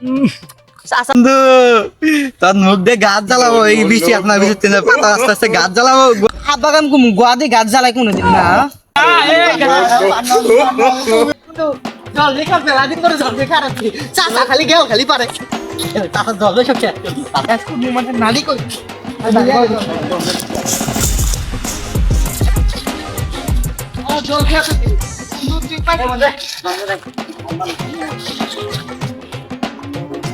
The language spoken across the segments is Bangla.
বন্ধু তোর মুখ দিয়ে গাছ জ্বালাবো এই বৃষ্টি আপনার বৃষ্টি পাতা আস্তে আস্তে গাছ জ্বালাবো। আব্বা কাম কুম গোয়া দিয়ে গাছ জ্বালাই কোনোদিন না জল দেখা ফেলা দিন করে জল দেখা রাখছি চাচা খালি গেও খালি পারে। চাচা জল দেখা খেয়ে মানে নালি কই জল খেয়ে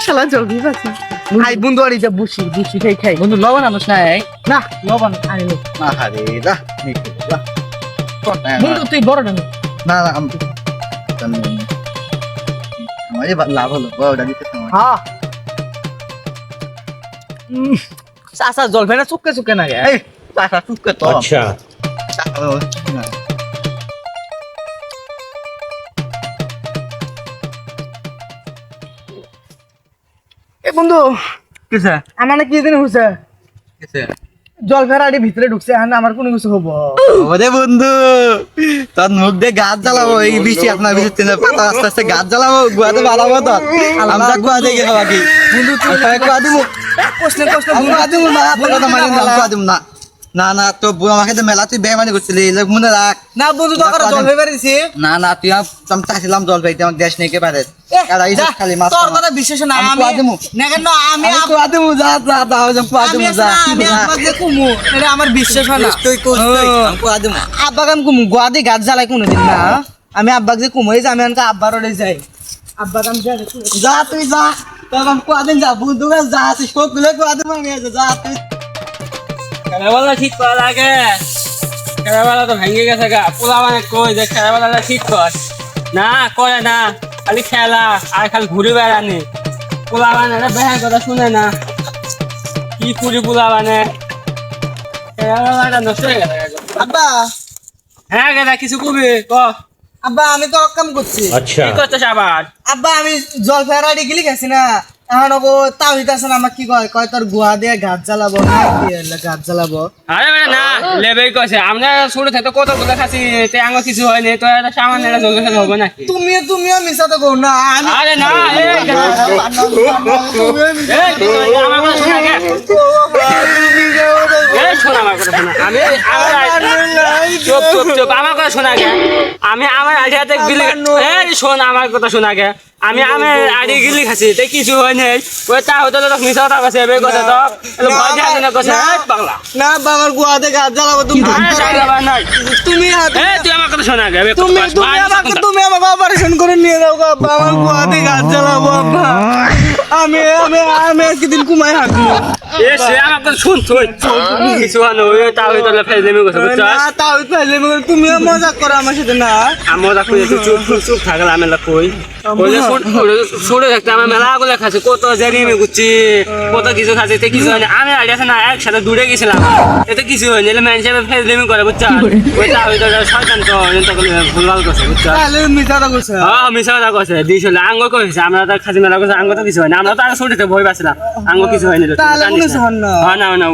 শালা জলদি পাচ্ছি আই বন্ধু আড়ি যা বুসি বুসি খাই খাই। বন্ধু লবণ আনোস না এই। না লবণ আনিলো আরে যা নিতে যা বন্ধু তুই বড় না না? না আমি আমারই বা- লাভ হলো ওটা দিতে সময় হ্যাঁ। চাচা জল ফেনা চুপকে চুপকে না টাকা টুকে তো। เออหน่อย এ বন্ধু কিসে আমার না কি জানি কিসে জল ফেরাডি ভিতরে ঢুকছে হ্যাঁ আমার কোনো কিছু হব ওরে বন্ধু তোর মুখ দিয়ে গাছ জ্বালাবো এই বৃষ্টি আপনার ভিতর তিন পাতা আস্তে আস্তে গাছ জ্বালাবো গুয়াতে বাড়াবো তো। আমরা গুয়া দিয়ে বাকি বন্ধু তুমি গুয়া দিব কথা না গুয়া দিব না। না না তো আমাকে তো মেলা তুই বেমানি করছিলি মনে রাখ। না বন্ধু তো আমার জল না না তুই আমি চাইছিলাম জল পাইতে আমাকে দেশ নিয়ে পারে খালি মাছ তোর কথা বিশ্বাস না আমি আমি কুয়া দিমু। না কেন আমি কুয়া দিব যা যা যা কুয়া যা আমি আপনাকে কুমু এটা আমার বিশ্বাস হয় না। তুই কোস তুই আমি কুয়া দিব আব্বা কাম কুমু গোয়া দিয়ে গাছ জ্বালাই কোনোদিন না আমি আব্বাক যে কুমু এই যে আমি আনকা আব্বার ওরে যাই। আব্বা কাম যা তুই যা তোর আমি কুয়া দিন যা দুগান যা তুই সবগুলো কুয়া দিব আমি যা তুই ঠিক করা লাগে তো ভেঙে গেছে গা। পোলা মানে কই যে ঠিক কর? না করে না খালি খেলা আর খালি ঘুরে বেড়ানি। পোলা মানে বেহার কথা শুনে না। কি পোলা মানে? নষ্ট হয়ে আব্বা। হ্যাঁ গেদা কিছু কবি ক। আব্বা আমি তো অকাম করছি। আচ্ছা। কি করছিস আবার? আব্বা আমি জল ফেরাডি গিলি গেছি না। এখন ওগো তাও হইতাছে না আমাকে কি কয় কয় তোর গুয়া দিয়ে গাছ জ্বালাবো গাছ জ্বালাবো আরে মানে না লেবেই কইছে আমরা ছোট থেকে কত কথা খাচ্ছি তে আঙ্গ কিছু হয়নি তো এটা সামান্য এটা জল খেলে হবে নাকি তুমি তুমিও মিশাতে কো না আমি আরে না এই গেদা। এই, আমার কথা শোনা। গে। এই শোন আমার কথা শোনা আমি চুপ চুপ চুপ আমার কথা শোনা গে আমি আমার আইডিয়াতে গিলি শোন আমার কথা শোনা গে আমি আমার আইডি গিলি খাচ্ছি তে কিছু হয় নাই। ওই তা হতে তো মিছা কথা কইছে এবে কথা তো। ভয় যায় না কইছে এই না আব্বা আমার গাছ জ্বালাবো তুমি আরে বাংলা নাই। তুমি তুই আমার কথা শোনা গে তুমি তুমি আমাকে তুমি আমাকে অপারেশন করে নিয়ে যাও গো আব্বা আমার গুয়া দিয়ে গাছ জ্বালাবো আমি আমি আমি আজকে দিন কুমাই হাঁটবো এ সে আমার কথা শুন তুই কিছু হয়। না ওই তা হইতো ফেলে দেবে কথা বুঝছস না তাও ফেলে তুমিও মজা করো আমার সাথে না। আমার দেখো একটু চুপ চুপ চুপ থাকলে আমি কই। ওই ছোট থাকতে আমার মেলা গুলো খাচ্ছে কত জানি আমি গুচ্ছি কত কিছু খাচ্ছে এতে কিছু হয়নি। আমি আছে না একসাথে দূরে গেছিলাম এতে কিছু হয়নি এলে ম্যান হিসেবে ফেস দেমি করে? বুঝছ ওইটা হয়তো শয়তান তো তখন ভুল করছে বুঝছ? তাহলে মিথ্যাটা কইছে। হ্যাঁ কথা কছে আঙ্গ কইছে আমরা তো খাসি মেলা করছে আঙ্গ তো কিছু হয়নি আমরা তো আগে ছোটতে ভয় পাচ্ছিলাম আঙ্গ কিছু হয়নি তাহলে কোনো হন না। হ্যাঁ না না।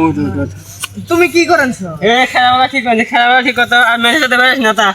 তুমি কি করেন এ খেলাবেলা ঠিক করেন খেলাবেলা ঠিক করতে আর মেয়ের সাথে বেড়াস না তা